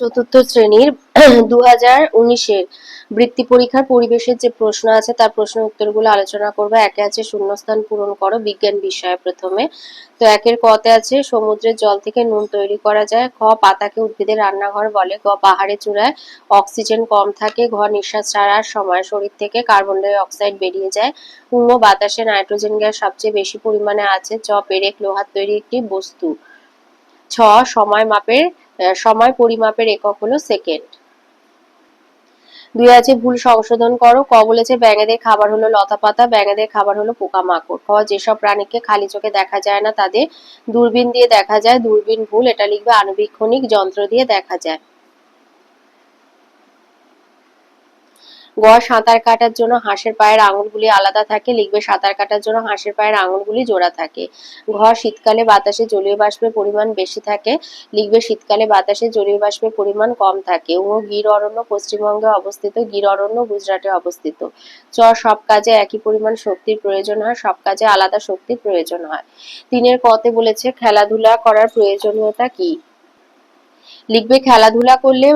চতুর্থ শ্রেণির দু হাজার উনিশের বৃত্তি পরীক্ষার পরিবেশের যে প্রশ্ন আছে, তার প্রশ্ন উত্তরগুলো আলোচনা করব। একে আছে শূন্যস্থান পূরণ করো বিজ্ঞান বিষয়ে প্রথমে। তো একের কতে আছে সমুদ্রের জল থেকে নুন তৈরি করা যায়। খ, পাতাকে উদ্ভিদের রান্নাঘর বলে। গ পাহাড়ে চূড়ায় অক্সিজেন কম থাকে। ঘ, নিঃশ্বাস ছাড়ার সময় শরীর থেকে কার্বন ডাই অক্সাইড বেরিয়ে যায়। উম বাতাসে নাইট্রোজেন গ্যাস সবচেয়ে বেশি পরিমাণে আছে। চ, পেরেক লোহার তৈরি একটি বস্তু। ছ, সময় মাপের সময় পরিমাপের একক হলো সেকেন্ড দুই আছে, ভুল সংশোধন করো। ক বলেছে, ব্যাঙেদের খাবার হলো লতা পাতা ব্যাঙেদের খাবার হলো পোকামাকড়। খ যেসব প্রাণীকে খালি চোখে দেখা যায় না, তাদের দূরবীন দিয়ে দেখা যায়। দূরবীন ভুল, এটা লিখবে আনুবীক্ষণিক যন্ত্র দিয়ে দেখা যায়। গ সাঁতার কাটার জন্য হাঁসের পায়ের আঙুলগুলি আলাদা থাকে, লিখবে সাঁতার কাটার জন্য হাঁসের পায়ের আঙুলগুলি জোড়া থাকে। ঘ শীতকালে বাতাসে জলীয় বাষ্পের পরিমাণ বেশি থাকে, লিখবে শীতকালে বাতাসে জলীয় বাষ্পের পরিমাণ কম থাকে। ও গির অরণ্য পশ্চিমবঙ্গে অবস্থিত, গির অরণ্য গুজরাটে অবস্থিত। চ, সব কাজে একই পরিমাণ শক্তির প্রয়োজন হয়, সব কাজে আলাদা শক্তির প্রয়োজন হয়। তিনের কতে বলেছে, খেলাধুলা করার প্রয়োজনীয়তা কি? লিখবে খেলাধুলা করলে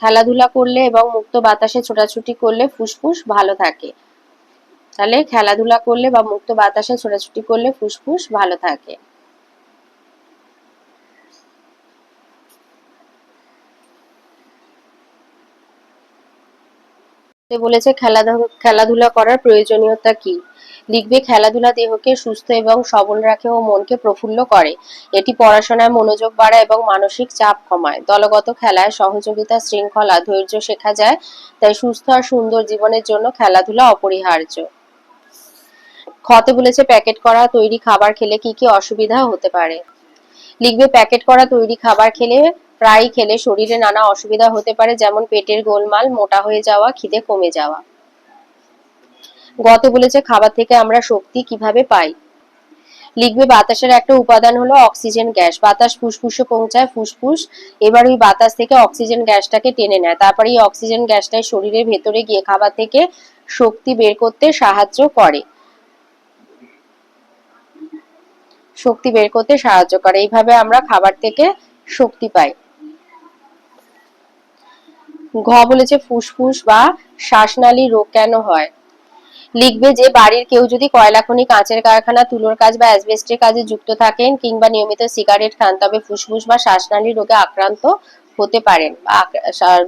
খেলাধুলা করলে এবং মুক্ত বাতাসে ছোটাছুটি করলে ফুসফুস ভালো থাকে। তাহলে খেলাধুলা করলে বা মুক্ত বাতাসে ছোটাছুটি করলে ফুসফুস ভালো থাকে। সে বলেছে, খেলাধু- খেলাধুলা করার প্রয়োজনীয়তা কি? লিখবে, খেলাধুলা দেহকে সুস্থ এবং সবল রাখে ও মনকে প্রফুল্ল করে। এটি পড়াশোনায় মনোযোগ বাড়ায় এবং মানসিক চাপ কমায়। দলগত খেলায় সহযোগিতা শৃঙ্খলা ধৈর্য শেখা যায়, তাই সুস্থ আর সুন্দর জীবনের জন্য খেলাধুলা অপরিহার্য। খতে বলেছে, প্যাকেট করা, তৈরি খাবার খেলে কি কি অসুবিধা হতে পারে? লিখবে, প্যাকেট করা, তৈরি খাবার খেলে প্রায় খেলে শরীরে নানা অসুবিধা হতে পারে, যেমন পেটের গোলমাল, মোটা হয়ে যাওয়া, খিদে কমে যাওয়া। গত বলেছে, খাবার থেকে আমরা শক্তি কীভাবে পাই? লিখবে, বাতাসের একটা উপাদান হলো অক্সিজেন গ্যাস। বাতাস ফুসফুসে পৌঁছায়, ফুসফুস। এবার ওই বাতাস থেকে অক্সিজেন গ্যাসটাকে টেনে নেয়। তারপরে এই অক্সিজেন গ্যাসটাই শরীরের ভেতরে গিয়ে খাবার থেকে শক্তি বের করতে সাহায্য করে। শক্তি বের করতে সাহায্য করে। এইভাবে আমরা খাবার থেকে শক্তি পাই। ঘ বলেছে ফুসফুস বা শ্বাসনালী রোগ কেন হয়? লিখবে যে বাড়ির কেউ যদি কয়লা খনি, কাঁচের কারখানা, তুলোর কাজ বা অ্যাসবেস্টের কাজে যুক্ত থাকেন কিংবা নিয়মিত সিগারেট খান, তবে ফুসফুস বা শ্বাসনালী রোগে আক্রান্ত হতে পারেন বা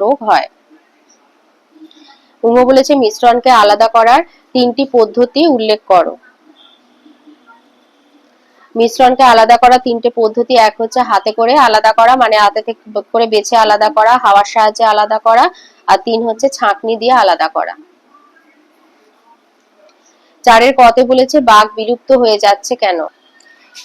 রোগ হয়। উমো বলেছে মিশ্রণকে আলাদা করার তিনটি পদ্ধতি উল্লেখ করো। মিশ্রণকে আলাদা করা তিনটে পদ্ধতি এক হচ্ছে হাতে করে আলাদা করা মানে হাতে থেকে করে বেছে আলাদা করা, হাওয়ার সাহায্যে আলাদা করা, আর তিন হচ্ছে ছাঁকনি দিয়ে আলাদা করা। চারের কতে বলেছে বাঘ বিলুপ্ত হয়ে যাচ্ছে কেন?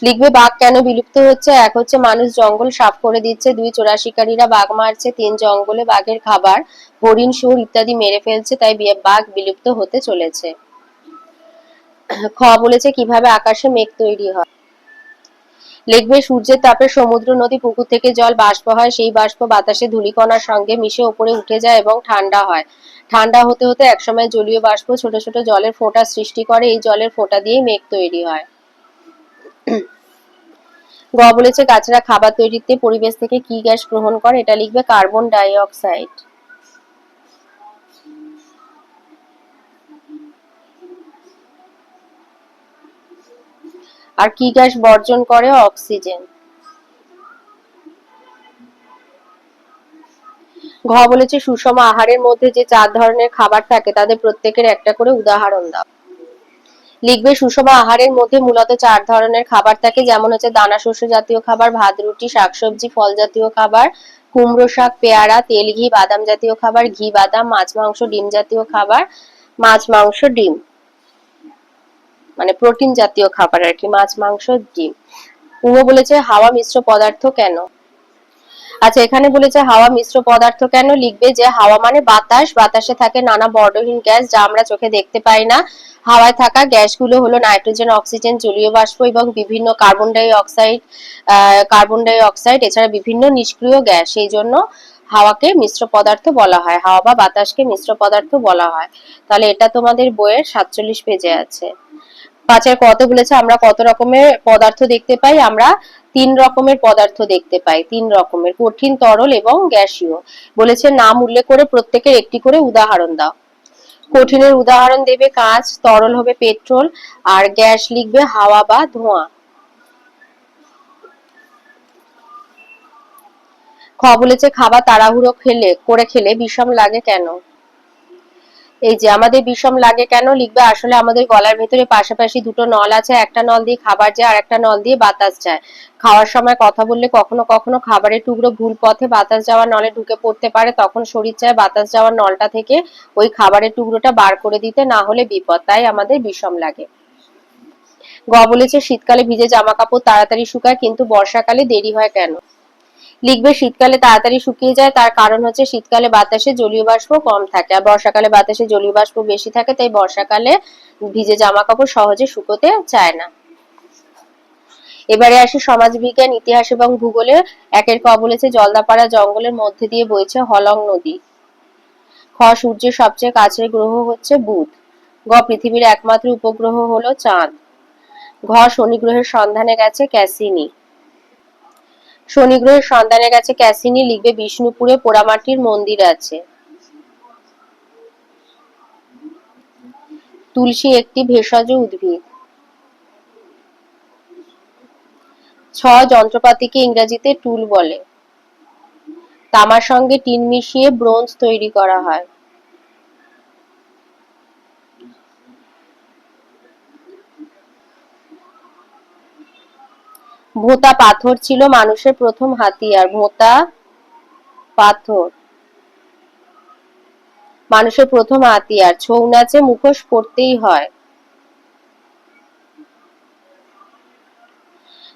লিখবে বাঘ কেন বিলুপ্ত হচ্ছে? এক হচ্ছে মানুষ জঙ্গল সাফ করে দিচ্ছে, দুই চোরা শিকারীরা বাঘ মারছে, তিন জঙ্গলে বাঘের খাবার, হরিণ, শুয়োর ইত্যাদি মেরে ফেলছে, তাই বাঘ বিলুপ্ত হতে চলেছে। খ বলেছে কীভাবে আকাশে মেঘ তৈরি হয়? লিখবে সূর্যের তাপে সমুদ্র নদী পুকুর থেকে জল বাষ্প হয়, সেই বাষ্প বাতাসে ধূলিকণার সঙ্গে মিশে উপরে উঠে যায় এবং ঠান্ডা হয়। ঠান্ডা হতে হতে একসময় জলীয় বাষ্প ছোট ছোট জলের ফোঁটা সৃষ্টি করে, এই জলের ফোঁটা দিয়ে মেঘ তৈরি হয়। গ বলেছে গাছরা খাবার তৈরিতে পরিবেশ থেকে কি গ্যাস গ্রহণ করে, এটা লিখবে কার্বন ডাই আর কি গ্যাস বর্জন করে? অক্সিজেন। ঘ বলেছে, সুষম আহারের মধ্যে যে চার ধরনের খাবার থাকে, তাদের প্রত্যেকের একটা করে উদাহরণ দাও। লিখবে, সুষম আহারের মধ্যে মূলত চার ধরনের খাবার থাকে, যেমন হচ্ছে দানা শস্য জাতীয় খাবার, ভাত, রুটি, শাকসবজি, ফল জাতীয় খাবার, কুমড়ো শাক, পেয়ারা, তেল, ঘি, বাদাম জাতীয় খাবার, ঘি, বাদাম, মাছ, মাংস, ডিম জাতীয় খাবার, মাছ, মাংস, ডিম। মানে প্রোটিন জাতীয় খাবার আর কি, মাছ, মাংস, ডিম। উমো বলেছে, হাওয়া মিশ্র পদার্থ কেন? আচ্ছা এখানে বলেছে, হাওয়া মিশ্র পদার্থ কেন? লিখবে যে, হাওয়া মানে বাতাস। বাতাসে থাকে নানা বর্ণহীন গ্যাস যা আমরা চোখে দেখতে পাই না। হাওয়ায় থাকা গ্যাসগুলো হলো নাইট্রোজেন, অক্সিজেন, জলীয় বাষ্প এবং বিভিন্ন carbon dioxide carbon dioxide, এছাড়া বিভিন্ন নিষ্ক্রিয় গ্যাস। সেই জন্য হাওয়াকে মিশ্র পদার্থ বলা হয়। হাওয়া বা বাতাসকে মিশ্র পদার্থ বলা হয়। তাহলে এটা তোমাদের বইয়ের সাতচল্লিশ পেজে আছে। পাঁচের কত বলেছে, আমরা কত রকমের পদার্থ দেখতে পাই, আমরা তিন রকমের পদার্থ দেখতে পাই, তিন রকমের, কঠিন, তরল এবং গ্যাসীয়। বলেছে, নাম উল্লেখ করে প্রত্যেকের একটি করে উদাহরণ দাও। কঠিনের উদাহরণ দেবে কাঁচ, তরল হবে পেট্রোল, আর গ্যাস লিখবে হাওয়া বা ধোঁয়া। খ বলেছে, খাবার তাড়াহুড়ো খেলে, করে খেলে বিষম লাগে কেন? এই যে আমাদের বিষম লাগে কেন লিখবে? আসলে আমাদের গলার ভেতরে পাশাপাশি দুটো নল আছে, একটা নল দিয়ে খাবার যায় আর একটা নল দিয়ে বাতাস যায়। খাওয়ার সময় কথা বললে কখনো কখনো খাবারের টুকরো ভুল পথে বাতাস যাওয়ার নলে ঢুকে পড়তে পারে, তখন শরীর চায় বাতাস যাওয়ার নলটা থেকে ওই খাবারের টুকরোটা বার করে দিতে, না হলে বিপদ। তাই আমাদের বিষম লাগে। গ বলেছে, শীতকালে ভিজে জামা কাপড় তাড়াতাড়ি শুকায়, কিন্তু বর্ষাকালে দেরি হয় কেন? লিখবে, শীতকালে তাড়াতাড়ি শুকিয়ে যায়, তার কারণ হচ্ছে শীতকালে বাতাসে জলীয় বাষ্প কম থাকে আর বর্ষাকালে বাতাসে জলীয় বাষ্প বেশি থাকে, তাই বর্ষাকালে ভিজে জামা কাপড় সহজে শুকোতে চায় না। এবারে আসি সমাজবিজ্ঞান ইতিহাস এবং ভূগোলে একের ক বলেছে, জলদাপাড়া জঙ্গলের মধ্যে দিয়ে বইছে হলং নদী। খ, সূর্যের সবচেয়ে কাছের গ্রহ হচ্ছে বুধ। গ, পৃথিবীর একমাত্র উপগ্রহ হলো চাঁদ। ঘ, শনি গ্রহের সন্ধানে গেছে ক্যাসিনি। শনি গ্রহের সন্ধানে গেছে ক্যাসিনি লিখবে, বিষ্ণুপুরে পোড়ামাটির মন্দির আছে। তুলসী একটি ভেষজ উদ্ভিদ। ছ যন্ত্রপাতিকে ইংরেজিতে টুল বলে। তামার সঙ্গে টিন মিশিয়ে ব্রোঞ্জ তৈরি করা হয়। ভোতা পাথর ছিল মানুষের প্রথম হাতিয়ার ভোতা পাথর মানুষের প্রথম হাতিয়ার ছৌ নাচে মুখোশ পড়তেই হয়।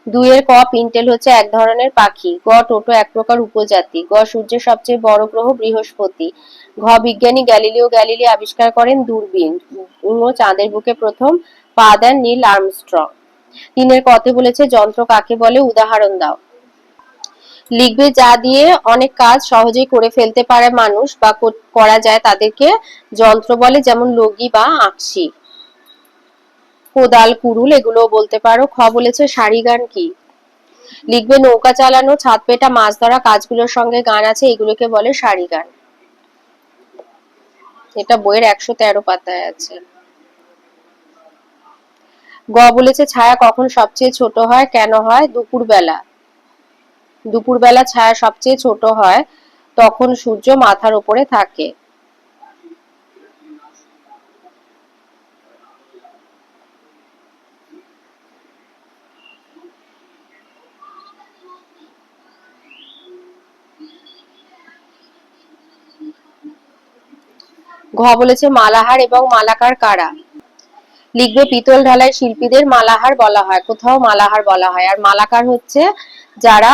দুইয়ের ক পিন্টেল হচ্ছে এক ধরনের পাখি। গ, টোটো এক প্রকার উপজাতি। গ, সূর্যের সবচেয়ে বড় গ্রহ বৃহস্পতি। ঘ, বিজ্ঞানী গ্যালিলিও গ্যালিলি আবিষ্কার করেন দূরবীন। চাঁদের বুকে প্রথম পা দেন নীল আর্মস্ট্রং। তিনের কথে বলেছে, যন্ত্র কাকে বলে? উদাহরণ দাও। লিখবে যা দিয়ে অনেক কাজ সহজেই করে ফেলতে পারে মানুষ বা করা যায় তাদেরকে। যন্ত্র বলে যেমন লগি বা আঁকশি কোদাল কুরুল এগুলো বলতে পারো। খ বলেছে, সারি গান কি? লিখবে নৌকা চালানো, ছাদ পেটা, মাছ ধরা, কাজগুলোর সঙ্গে গান আছে, এগুলোকে বলে সারি গান। এটা বইয়ের একশো তেরো পাতায় আছে। গ বলেছে, ছায়া কখন সবচেয়ে ছোট হয়? কেন হয়? দুপুর বেলা দুপুর বেলা ছায়া সবচেয়ে ছোট হয় তখন সূর্য মাথার উপরে থাকে। ঘ বলেছে, মালাহার এবং মালাকার কারা? লিখবে পিতল ঢালাই শিল্পীদের মালাহার বলা হয়, কোথাও মালাহার বলা হয়। আর মালাকার হচ্ছে যারা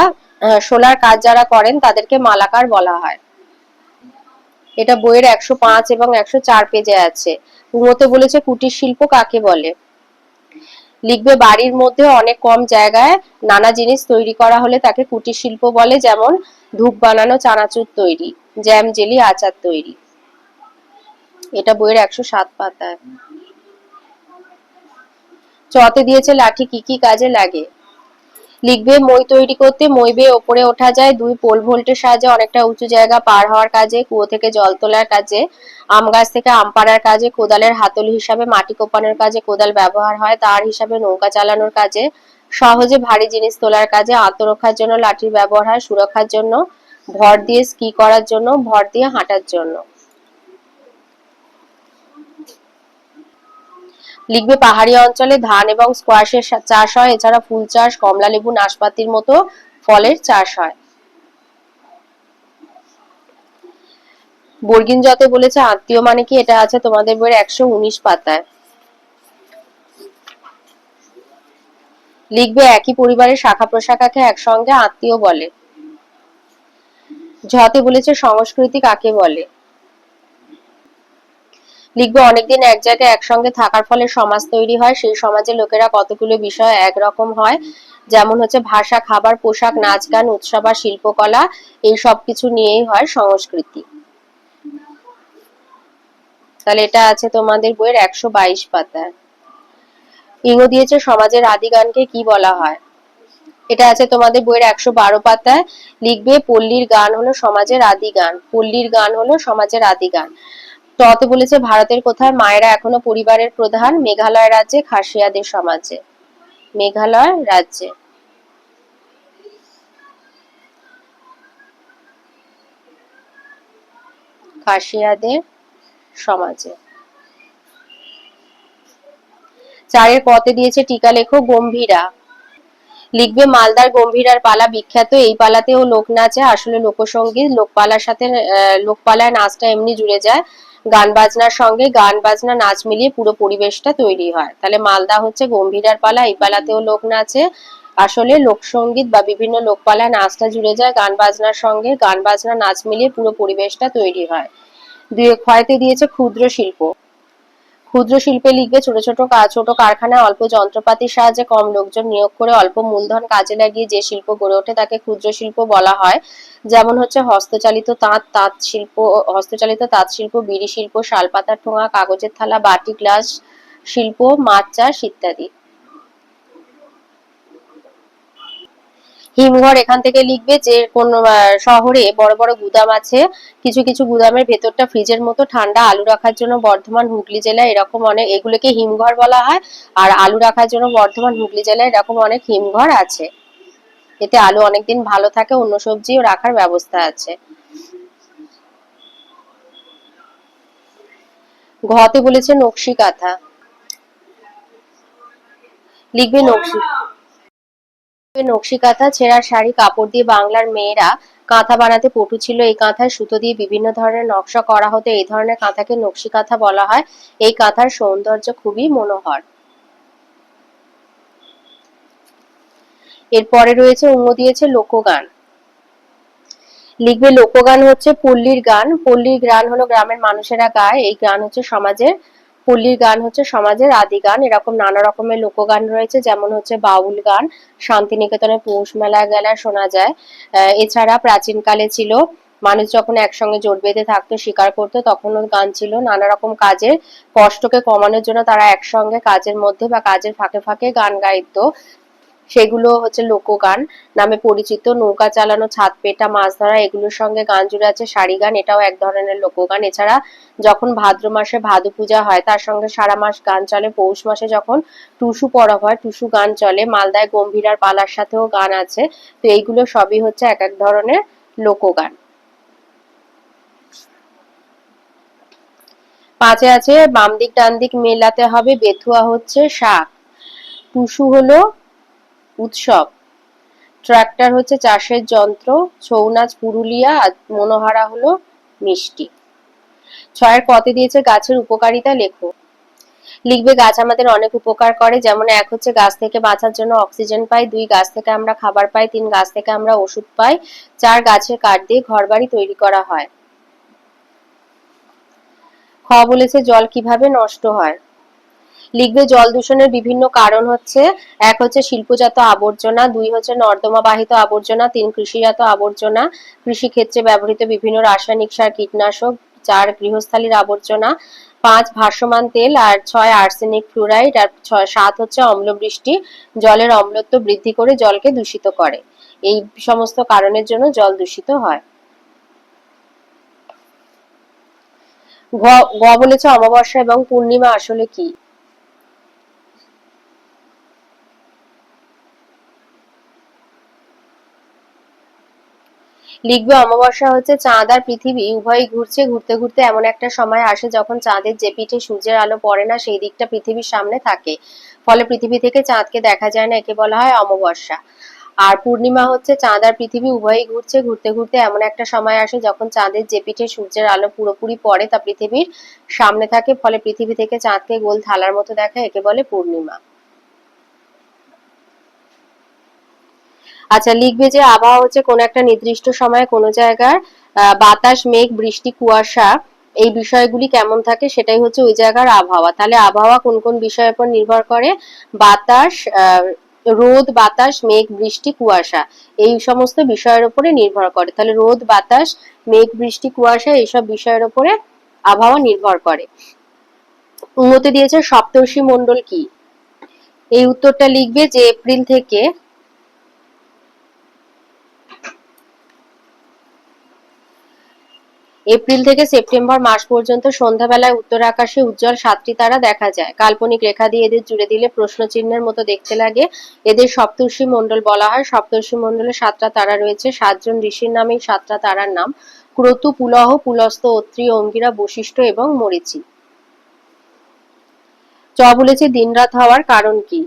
সোলার কাজ যারা করেন তাদেরকে মালাকার বলা হয়। এটা বইয়ের একশো পাঁচ এবং একশো চার পেজে আছে। উমতে বলেছে, কুটির শিল্প কাকে বলে? লিখবে, বাড়ির মধ্যে অনেক কম জায়গায় নানা জিনিস তৈরি করা হলে তাকে কুটির শিল্প বলে, যেমন ধূপ বানানো, চানাচুর তৈরি, জ্যাম, জেলি, আচার তৈরি। এটা বইয়ের একশো সাত পাতায়। চতে দিয়েছে লাঠি, কি কি কাজে লাগে? লিখবে, মই তৈরি করতে মই বেয়ে ওপরে ওঠা যায়, দুই পোল ভোল্টের সাহায্যে অনেকটা উঁচু জায়গা পার হওয়ার কাজে, কুয়ো থেকে জল তোলার কাজে, আম গাছ থেকে আম পাড়ার কাজে, কোদালের হাতল হিসাবে মাটি কোপানোর কাজে, কোদাল ব্যবহার হয় তার হিসাবে নৌকা চালানোর কাজে, সহজে ভারী জিনিস তোলার কাজে আত্মরক্ষার জন্য লাঠির ব্যবহার হয়, সুরক্ষার জন্য, ভর দিয়ে স্কি করার জন্য, ভর দিয়ে হাঁটার জন্য। লিখবে পাহাড়ি অঞ্চলে ধান এবং স্কোয়াশের চাষ হয়, এছাড়া ফুল চাষ, কমলা লেবু, নাশপাতির মতো ফলের চাষ হয়। বর্গিন যতে বলেছে, আত্মীয় মানে কি? এটা আছে তোমাদের বইয়ের একশো উনিশ পাতায়। লিখবে একই পরিবারের শাখা প্রশাখাকে একসঙ্গে আত্মীয় বলে। ঝতে বলেছে, সংস্কৃতি কাকে বলে? লিখবে, অনেকদিন এক জায়গায় একসঙ্গে থাকার ফলে সমাজ তৈরি হয়, সেই সমাজে লোকেরা কতগুলো বিষয় একরকম হয়। যেমন হচ্ছে ভাষা, খাবার, পোশাক, নাচ গান, উৎসব আর শিল্পকলা, এই সব কিছু নিয়েই হয় সংস্কৃতি। তাহলে এটা আছে তোমাদের বইয়ের একশো বাইশ পাতায়। ইঙ্গ দিয়েছে, সমাজের আদি গানকে কি বলা হয়? এটা আছে তোমাদের বইয়ের একশো বারো পাতায়। লিখবে, পল্লীর গান হলো সমাজের আদি গান। পল্লীর গান হলো সমাজের আদি গান। ততে বলেছে ভারতের কোথায় মায়েরা এখনও পরিবারের প্রধান মেঘালয় রাজ্যে, খাসিয়াদের সমাজে। মেঘালয় রাজ্যে। খাসিয়াদের সমাজে। চারের পথে দিয়েছে টিকা লেখো গম্ভীরা। লিখবে, মালদার গম্ভীরার পালা বিখ্যাত, এই পালাতেও লোক নাচে, আসলে লোকসঙ্গীত লোকপালার সাথে লোকপালায় নাচটা এমনি জুড়ে যায়। গান বাজনার সঙ্গে গান বাজনা, নাচ মিলিয়ে পুরো পরিবেশটা তৈরি হয়। তাহলে মালদা হচ্ছে গম্ভীরার পালা, এই পালাতেও লোক নাচে। আসলে লোকসঙ্গীত বা বিভিন্ন লোকপালা নাচটা জুড়ে যায়, গান বাজনার সঙ্গে গান বাজনা, নাচ মিলিয়ে পুরো পরিবেশটা তৈরি হয়। দুই ক্ষয়তে দিয়েছে ক্ষুদ্র শিল্প। ক্ষুদ্র শিল্পে লিখবে ছোট ছোট ছোট কারখানা, অল্প যন্ত্রপাতির সাহায্যে কম লোকজন নিয়োগ করে অল্প মূলধন কাজে লাগিয়ে যে শিল্প গড়ে ওঠে তাকে ক্ষুদ্র শিল্প বলা হয়। যেমন হচ্ছে হস্তচালিত তাঁত তাঁত শিল্প, হস্তচালিত তাঁত শিল্প, বিড়ি শিল্প, শালপাতার ঠোঙা, কাগজের থালা, বাটি, গ্লাস শিল্প মাছ চাষ ইত্যাদি। হিমঘর এখান থেকে লিখবে যে কোন শহরে বড় বড় গুদাম আছে। কিছু কিছু গুদামের ভেতরটা ফ্রিজের মতো ঠান্ডা আলু রাখার জন্য বর্ধমান হুগলি জেলায় এরকম অনেক এগুলোকে হিমঘর বলা হয়। আর আলু রাখার জন্য বর্ধমান হুগলি জেলায় এরকম অনেক হিমঘর আছে। এতে আলু অনেকদিন ভালো থাকে অন্য সবজিও রাখার ব্যবস্থা আছে। ঘতে বলেছে নকশি কাঁথা। লিখবে নকশি নকশি কাঁথা ছেঁড়া শাড়ি, কাপড় দিয়ে বাংলার মেয়েরা কাঁথা বানাতে পটু ছিল। এই কাঁথায় সুতো দিয়ে বিভিন্ন ধরনের নকশা করা হতো। এই ধরনের কাঁথাকে নকশি কাঁথা বলা হয়। এই কাঁথার সৌন্দর্য খুবই মনোহর। এরপরে রয়েছে অন্য দিয়েছে লোকগান। লিখবে, লোকগান হচ্ছে পল্লীর গান। পল্লীর গান হলো গ্রামের মানুষেরা গায়। এই গান হচ্ছে সমাজের পল্লীর গান হচ্ছে সমাজের আদি গান। এরকম নানা রকমের লোকগান রয়েছে, যেমন হচ্ছে বাউল গান, শান্তিনিকেতনে পৌষ মেলা গেলা শোনা যায়। এছাড়া প্রাচীনকালে ছিল, মানুষ যখন একসঙ্গে জোট বেঁধে থাকতো, শিকার করতো, তখনও গান ছিল। নানা রকম কাজের কষ্টকে কমানোর জন্য তারা একসঙ্গে কাজের মধ্যে বা কাজের ফাঁকে ফাঁকে গান গাইতো। সেগুলো হচ্ছে লোকগান নামে পরিচিত, নৌকা চালানো, ছাদ পেটা, মাছ ধরা, এগুলোর সঙ্গে গান জুড়ে আছে শাড়ি গান, এটাও এক ধরনের লোকগান। এছাড়া যখন ভাদ্র মাসে ভাদু পূজা হয়, তার সঙ্গে সারা মাস গান চলে। পৌষ মাসে যখন টুসু পরব হয়, টুসু গান চলে। মালদায় গম্ভীরার পালার সাথেও গান আছে। তো এইগুলো সবই হচ্ছে এক এক ধরনের লোকগান। পাঁচে আছে বাম দিক ডান দিক মেলাতে হবে। বেথুয়া হচ্ছে শাক। টুসু হলো উৎসব। ট্রাক্টর হচ্ছে চাষের যন্ত্র ছৌ নাচ পুরুলিয়া আর মনোহারা হলো মিষ্টি। ছয়ের পথে দিয়েছে গাছের উপকারিতা লেখো। লিখবে, গাছ আমাদের অনেক উপকার করে। যেমন এক হচ্ছে গাছ থেকে বাঁচার জন্য অক্সিজেন পাই, দুই গাছ থেকে আমরা খাবার পাই, তিন গাছ থেকে আমরা ওষুধ পাই, চার গাছের কাঠ দিয়ে ঘর বাড়ি তৈরি করা হয়। খ বলেছে, জল কীভাবে নষ্ট হয়? লিখবে জল দূষণের বিভিন্ন কারণ হচ্ছে, এক হচ্ছে শিল্পজাত আবর্জনা, দুই হচ্ছে নর্দমা বাহিত আবর্জনা, তিন কৃষিজাত আবর্জনা, কৃষিক্ষেত্রে ব্যবহৃত বিভিন্ন রাসায়নিক সার, কীটনাশক, চার গৃহস্থালির আবর্জনা, পাঁচ ভাসমান তেল, আর ছয় আর্সেনিক ফ্লুরাইড, আর ছয়, সাত হচ্ছে অম্লবৃষ্টি, জলের অম্লত্ব বৃদ্ধি করে জলকে দূষিত করে। এই সমস্ত কারণের জন্য জল দূষিত হয়। গ বলেছে অমাবস্যা এবং পূর্ণিমা আসলে কি? লিখবে, অমাবস্যা হচ্ছে চাঁদ আর পৃথিবী, উভয়ই ঘুরছে, ঘুরতে ঘুরতে এমন একটা সময় আসে যখন চাঁদের যে পিঠে সূর্যের আলো পড়ে না, সেই দিকটা পৃথিবীর সামনে থাকে। ফলে পৃথিবী থেকে চাঁদকে দেখা যায় না, একে বলা হয় অমাবস্যা। আর পূর্ণিমা হচ্ছে চাঁদ আর পৃথিবী, উভয়ই ঘুরছে, ঘুরতে ঘুরতে এমন একটা সময় আসে যখন চাঁদের যে পিঠে সূর্যের আলো পুরোপুরি পড়ে তা পৃথিবীর সামনে থাকে, ফলে পৃথিবী থেকে চাঁদকে গোল থালার মতো দেখা, একে বলে পূর্ণিমা। আচ্ছা লিখবে যে আবহাওয়া হচ্ছে কোন একটা নির্দিষ্ট সময়ে কোনো জায়গার বাতাস, মেঘ, বৃষ্টি, কুয়াশা, এই বিষয়গুলি কেমন থাকে সেটাই হচ্ছে ওই জায়গার আবহাওয়া। তাহলে আবহাওয়া কোন কোন বিষয়ের উপর নির্ভর করে? বাতাস রোদ, বাতাস, মেঘ, বৃষ্টি, কুয়াশা, এই সমস্ত বিষয়ের উপরে নির্ভর করে। তাহলে রোদ, বাতাস, মেঘ, বৃষ্টি, কুয়াশা, এইসব বিষয়ের উপরে আবহাওয়া নির্ভর করে। উন্নতি দিয়েছে সপ্তর্ষি মন্ডল কি? এই উত্তরটা লিখবে যে এপ্রিল থেকে এপ্রিল থেকে সেপ্টেম্বর মাস পর্যন্ত সন্ধ্যাবেলায় উত্তর আকাশে উজ্জ্বল সাতটি তারা দেখা যায়। কাল্পনিক রেখা দিয়ে এদের জুড়ে দিলে প্রশ্ন চিহ্নের মতো দেখতে লাগে। এদের সপ্তর্ষি মণ্ডল বলা হয়। সপ্তর্ষি মণ্ডলে সাতটা তারা রয়েছে। সাতজন ঋষির নামেই সাতটা তারার নাম। ক্রতু, পুলহ, পুলস্ত, অত্রি, অঙ্গিরা, বশিষ্ঠ এবং মরিচি। চ বলেছে, দিনরাত হওয়ার কারণ কি?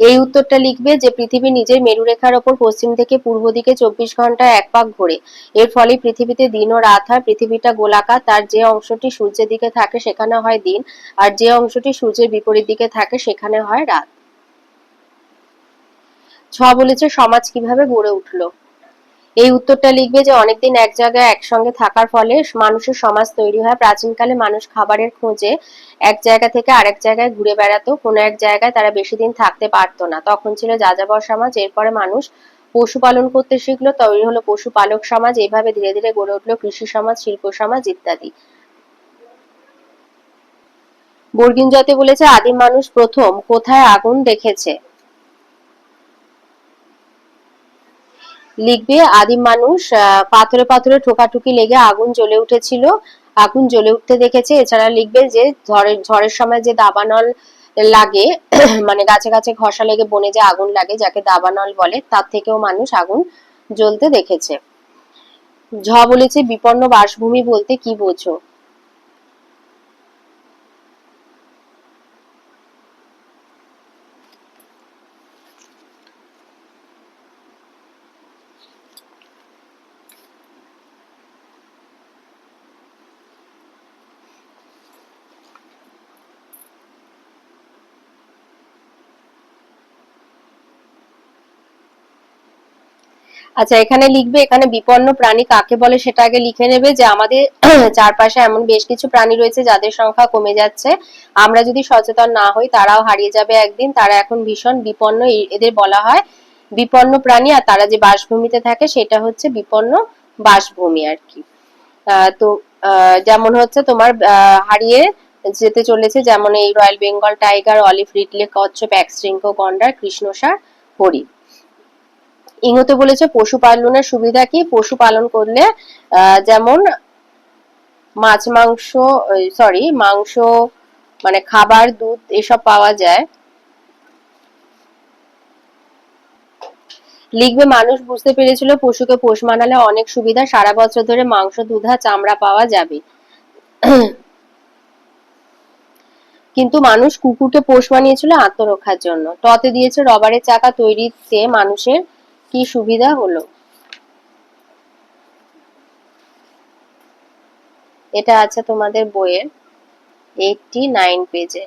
এই উত্তরটা লিখবে যে, পৃথিবী নিজের মেরুরেখার ওপর পশ্চিম থেকে পূর্ব দিকে চব্বিশ ঘণ্টা এক পাক ঘোরে। এর ফলে পৃথিবীতে দিন ও রাত হয়, পৃথিবীটা গোলাকার, তার যে অংশটি সূর্যের দিকে থাকে সেখানে হয় দিন, আর যে অংশটি সূর্যের বিপরীত দিকে থাকে সেখানে হয় রাত। ছ বলেছে, সমাজ কীভাবে গড়ে উঠল? এই উত্তরটা লিখবে যে অনেকদিন এক জায়গায় একসঙ্গে থাকার ফলে মানুষের সমাজ তৈরি হয়। প্রাচীনকালে মানুষ খাবারের খোঁজে এক জায়গা থেকে আরেক জায়গায় ঘুরে বেড়াতো। কোনো এক জায়গায় তারা বেশি দিন থাকতে পারতো না। তখন ছিল যাযাবর সমাজ। এরপরে মানুষ পশুপালন করতে শিখলো। তৈরি হলো পশুপালক সমাজ। এইভাবে ধীরে ধীরে গড়ে উঠল কৃষি সমাজ, শিল্প সমাজ ইত্যাদি। বর্গিন জাতি বলেছে, আদিম মানুষ প্রথম কোথায় আগুন দেখেছে? লিখবে, আদিম মানুষ পাথরে পাথরে ঠোকাঠুকি লেগে আগুন জ্বলে উঠেছিল। আগুন জ্বলে উঠতে দেখেছে, এছাড়া লিখবে যে ঝড়ের ঝড়ের সময় যে দাবানল লাগে মানে গাছে গাছে ঘষা লেগে বনে যে আগুন লাগে, যাকে দাবানল বলে, তার থেকেও মানুষ আগুন জ্বলতে দেখেছে। ঝ বলেছে, বিপন্ন বাসভূমি বলতে কি বোঝো? আচ্ছা এখানে লিখবে, এখানে বিপন্ন প্রাণী কাকে বলে সেটা আগে লিখে নেবে যে আমাদের চারপাশে এমন বেশ কিছু প্রাণী রয়েছে যাদের সংখ্যা কমে যাচ্ছে। আমরা যদি সচেতন না হই, তারাও হারিয়ে যাবে একদিন। তারা এখন ভীষণ বিপন্ন এদের বলা হয় বিপন্ন প্রাণী। আর তারা যে বাসভূমিতে থাকে, সেটা হচ্ছে বিপন্ন বাসভূমি আর কি। তো যেমন হচ্ছে তোমার হারিয়ে যেতে চলেছে যেমন এই royal Bengal tiger, olive ridley কচ্ছপ একশৃঙ্খ গন্ডার, কৃষ্ণসার হরিণ ইংহতে বলেছে পশুপালনের সুবিধা কি? পশুপালন করলে যেমন মাছ, মাংস সরি মাংস মানে খাবার, দুধ এসব পাওয়া যায়। লিখবে, মানুষ বুঝতে পেরেছিল পশুকে পোষ মানালে অনেক সুবিধা। সারা বছর ধরে মাংস, দুধা চামড়া পাওয়া যাবে। কিন্তু মানুষ কুকুরকে পোষ মানিয়েছিল আত্মরক্ষার জন্য। টতে দিয়েছে, রবারের চাকা তৈরিতে মানুষের কি সুবিধা হলো? এটা আছে তোমাদের বইয়ের এইটটি নাইন পেজে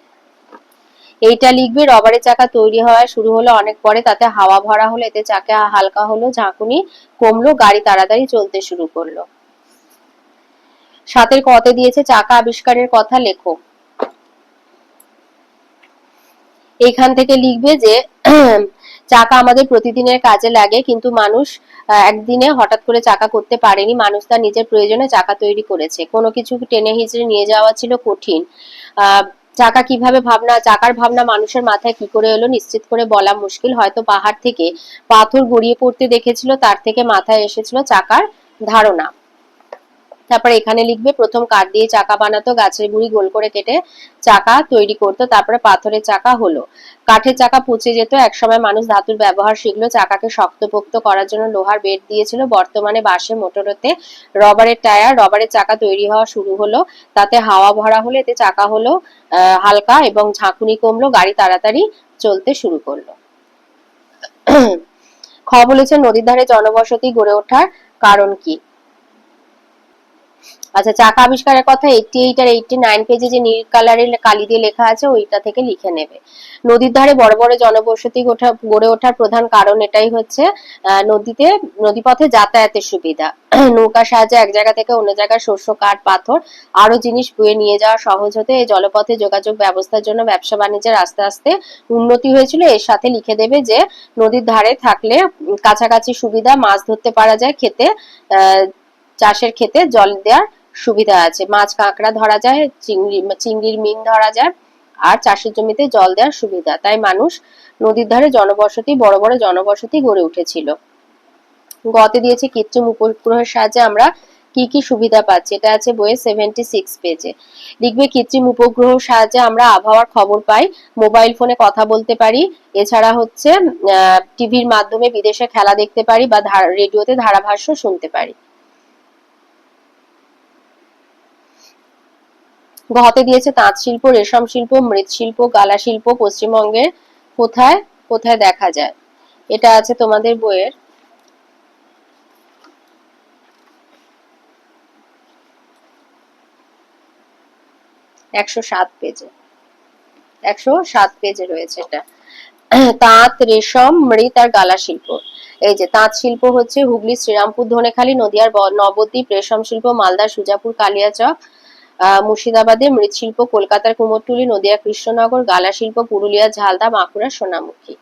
এইটা লিখবে, রবারের চাকা তৈরি হওয়া শুরু হলো অনেক পরে, তাতে হাওয়া ভরা হলো, এতে চাকা হালকা হলো, ঝাঁকুনি কমলো, গাড়ি তাড়াতাড়ি চলতে শুরু করল। সাতের কতে দিয়েছে চাকা আবিষ্কারের কথা লেখো। এখান থেকে লিখবে যে চাকা আমাদের প্রতিদিনের কাজে লাগে, কিন্তু মানুষ একদিনে হঠাৎ করে চাকা করতে পারেনি। মানুষ তার নিজের প্রয়োজনে চাকা তৈরি করেছে। কোনো কিছু টেনে হিচড়ে নিয়ে যাওয়া ছিল কঠিন। চাকা কীভাবে ভাবনা, চাকার ভাবনা মানুষের মাথায় কি করে এলো নিশ্চিত করে বলা মুশকিল। হয়তো পাহাড় থেকে পাথর গড়িয়ে পড়তে দেখেছিল, তার থেকে মাথায় এসেছিল চাকার ধারণা। তারপর এখানে লিখবে, প্রথম কাঠ দিয়ে চাকা বানাতো, গাছের গুড়ি গোল করে কেটে চাকা তৈরি করতো, তারপরে পাথরের চাকা হলো। কাঠের চাকা পচে যেত, একসময় মানুষ ধাতুর ব্যবহার শিখলো, চাকাকে শক্তপোক্ত করার জন্য লোহার বেড দিয়েছিল, বর্তমানে বাসে মোটরতে রবারের টায়ার, রবারের চাকা তৈরি হওয়া শুরু হলো, তাতে হাওয়া ভরা হলে, এতে চাকা হলো হালকা এবং ঝাঁকুনি কমলো, গাড়ি তাড়াতাড়ি চলতে শুরু করল। খ বলেছে, নদীর ধারে জনবসতি গড়ে ওঠার কারণ কি? আচ্ছা চাকা আবিষ্কারের কথা এইটটি এইট আর এইটটি নাইন পেজে যে নীল কালারের কালি দিয়ে লেখা আছে, ওইটা থেকে লিখে নেবে। নদীর ধারে বড় বড় জনবসতি গড়ে ওঠার প্রধান কারণ এটাই হচ্ছে নদীতে, নদীপথে যাতায়াতের সুবিধা। নৌকার সাহায্যে এক জায়গা থেকে অন্য জায়গায় শস্য, কাঠ, পাথর আরও জিনিস বয়ে নিয়ে যাওয়া সহজ হতে। এই জলপথে যোগাযোগ ব্যবস্থার জন্য ব্যবসা বাণিজ্যের আস্তে আস্তে উন্নতি হয়েছিল। এর সাথে লিখে দেবে যে, নদীর ধারে থাকলে কাছাকাছি সুবিধা, মাছ ধরতে পারা যায়, খেতে চাষের ক্ষেতে জল দেওয়ার সুবিধা আছে। মাছ, কাঁকড়া ধরা যায়, চিংড়ি, চিংড়ির মিন ধরা যায়, আর চাষের জমিতে জল দেওয়ার সুবিধা। তাই মানুষ নদীর ধারে জনবসতি, বড় বড় জনবসতি গড়ে উঠেছিল। গতে দিয়েছে কৃত্রিম উপগ্রহের সাহায্যে আমরা কি কি সুবিধা পাচ্ছি? এটা আছে বইয়ে সেভেন্টি সিক্স পেজে লিখবে, কৃত্রিম উপগ্রহ সাহায্যে আমরা আবহাওয়ার খবর পাই মোবাইল ফোনে কথা বলতে পারি, এছাড়া হচ্ছে টিভির মাধ্যমে বিদেশে খেলা দেখতে পারি বা রেডিওতে ধারাভাষ্য শুনতে পারি। গহতে দিয়েছে তাঁত শিল্প, রেশম শিল্প মৃৎশিল্প গালা শিল্প পশ্চিমবঙ্গের কোথায় কোথায় দেখা যায়? এটা আছে তোমাদের বইয়ের। একশো সাত পেজে। একশো সাত পেজে রয়েছে এটা। তাঁত, রেশম, মৃৎ আর গালা শিল্প। এই যে তাঁত শিল্প হচ্ছে হুগলি, শ্রীরামপুর, ধনেখালী, নদিয়ার নবদ্বীপ, রেশম শিল্প, মালদা, সুজাপুর, কালিয়াচক মুর্শিদাবাদে মৃৎশিল্প কলকাতার কুমোরটুলি নদিয়া কৃষ্ণনগর গালা শিল্প পুরুলিয়া ঝালদা বাঁকুড়া সোনামুখী।